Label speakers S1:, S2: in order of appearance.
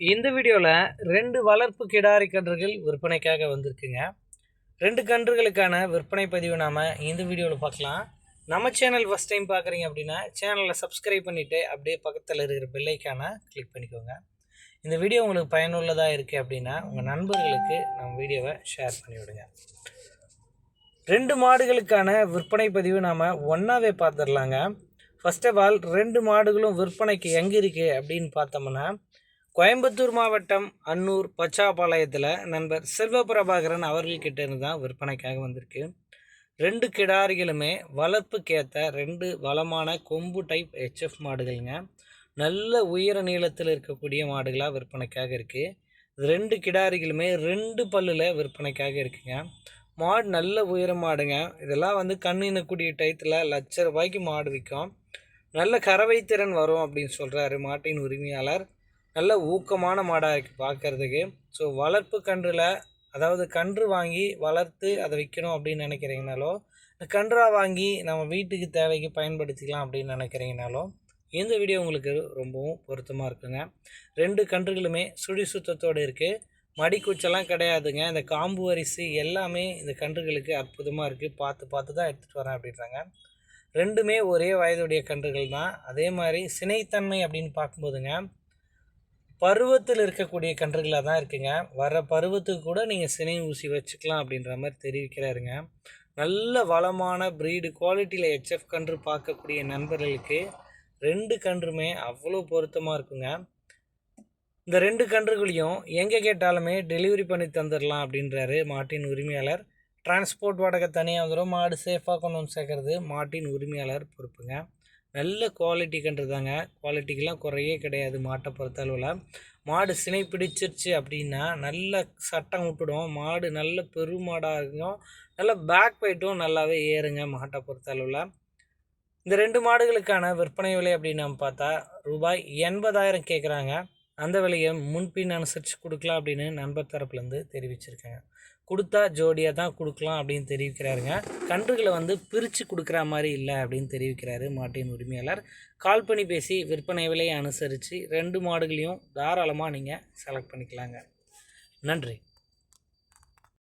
S1: இந்த வீடியோவில் ரெண்டு வளர்ப்பு கிடாரி கன்றுகள் விற்பனைக்காக வந்திருக்குங்க. ரெண்டு கன்றுகளுக்கான விற்பனை பதிவு நாம் இந்த வீடியோவில் பார்க்கலாம் நம்ம சேனல் ஃபஸ்ட் டைம் பார்க்குறீங்க அப்படின்னா சேனலை சப்ஸ்கிரைப் பண்ணிவிட்டு அப்படியே பக்கத்தில் இருக்கிற பெல்லைக்கான கிளிக் பண்ணிக்கோங்க. இந்த வீடியோ உங்களுக்கு பயனுள்ளதாக இருக்குது அப்படின்னா உங்கள் நண்பர்களுக்கு நம்ம வீடியோவை ஷேர் பண்ணிவிடுங்க. ரெண்டு மாடுகளுக்கான விற்பனை பதிவு நாம் ஒன்றாவே பார்த்துடலாங்க ஃபர்ஸ்ட் ஆஃப் ஆல் ரெண்டு மாடுகளும் விற்பனைக்கு எங்கே இருக்குது அப்படின்னு பார்த்தோம்னா கோயம்புத்தூர் மாவட்டம் அன்னூர் பச்சாபாளையத்தில் நண்பர் செல்வபிரபாகரன் அவர்கள்கிட்ட இருந்து தான் விற்பனைக்காக வந்திருக்கு. ரெண்டு கிடாரிகளுமே வளர்ப்புக்கேற்ற ரெண்டு வளமான கொம்பு டைப் ஹெச்எஃப் மாடுகள்ங்க. நல்ல உயர நீளத்தில் இருக்கக்கூடிய மாடுகளாக விற்பனைக்காக இருக்குது ரெண்டு கிடாரிகளுமே ரெண்டு பல்லில் விற்பனைக்காக இருக்குங்க. மாடு நல்ல உயர மாடுங்க. இதெல்லாம் வந்து கண்ணினக்கூடிய டயத்தில் லட்ச ரூபாய்க்கு மாடு விற்கும் நல்ல கறவை திறன் வரும் அப்படின்னு சொல்கிறாரு மாட்டின் உரிமையாளர். நல்ல ஊக்கமான மாடாக இருக்குது பார்க்குறதுக்கு ஸோ வளர்ப்பு கன்றில் அதாவது கன்று வாங்கி வளர்த்து அதை விற்கணும் அப்படின்னு நினைக்கிறீங்கனாலோ கன்றாக வாங்கி நம்ம வீட்டுக்கு தேவைக்கு பயன்படுத்திக்கலாம் அப்படின்னு நினைக்கிறீங்கனாலோ இந்த வீடியோ உங்களுக்கு ரொம்பவும் பொருத்தமாக இருக்குங்க. ரெண்டு கன்றுகளுமே சுழி சுத்தத்தோடு இருக்குது மடிக்குச்செல்லாம் கிடையாதுங்க. இந்த காம்பு அரிசி எல்லாமே இந்த கன்றுகளுக்கு அற்புதமாக இருக்குது பார்த்து பார்த்து தான் எடுத்துகிட்டு வரேன் அப்படின்றாங்க. ரெண்டுமே ஒரே வயதுடைய கன்றுகள் தான். அதே மாதிரி சினைத்தன்மை அப்படின்னு பார்க்கும்போதுங்க பருவத்தில் இருக்கக்கூடிய கன்றுகளாக தான் இருக்குங்க. வர பருவத்துக்கு கூட நீங்கள் சினை ஊசி வச்சுக்கலாம் அப்படின்ற மாதிரி தெரிவிக்கிறாருங்க. நல்ல வளமான ப்ரீடு குவாலிட்டியில் ஹெச்எஃப் கன்று பார்க்கக்கூடிய நண்பர்களுக்கு ரெண்டு கன்றுமே அவ்வளோ பொருத்தமாக இருக்குங்க. இந்த ரெண்டு கன்றுகளையும் எங்கே கேட்டாலுமே டெலிவரி பண்ணி தந்துடலாம் அப்படின்றாரு மாட்டின் உரிமையாளர். டிரான்ஸ்போர்ட் வாடகை தனியாக வந்துடும் மாடு சேஃபாக கொண்டு வந்து சேர்க்குறது மாட்டின் உரிமையாளர் பொறுப்புங்க. நல்ல குவாலிட்டி கன்றுதாங்க குவாலிட்டிக்கெலாம் குறையே கிடையாது மாட்டை பொறுத்த அளவில் மாடு சினை பிடிச்சிருச்சு அப்படின்னா நல்ல சட்டம் விட்டுடும். மாடு நல்ல பெருமாடாக இருக்கும். நல்ல பேக் வெயிட்டும் நல்லாவே ஏறுங்க மாட்டை பொறுத்த அளவில் இந்த ரெண்டு மாடுகளுக்கான விற்பனை விலை அப்படின்னு நம்ம பார்த்தா ரூபாய் எண்பதாயிரம் கேட்குறாங்க அந்த விலையை முன்பின் அனுசரித்து கொடுக்கலாம் அப்படின்னு நண்பர் தரப்புலேருந்து தெரிவிச்சிருக்காங்க. கொடுத்தா ஜோடியாக தான் கொடுக்கலாம் அப்படின்னு தெரிவிக்கிறாருங்க. கன்றுகளை வந்து பிரித்து கொடுக்குற மாதிரி இல்லை அப்படின்னு தெரிவிக்கிறாரு மாட்டின் உரிமையாளர். கால் பண்ணி பேசி விற்பனை விலையை அனுசரித்து ரெண்டு மாடுகளையும் தாராளமாக நீங்கள் செலக்ட் பண்ணிக்கலாங்க. நன்றி.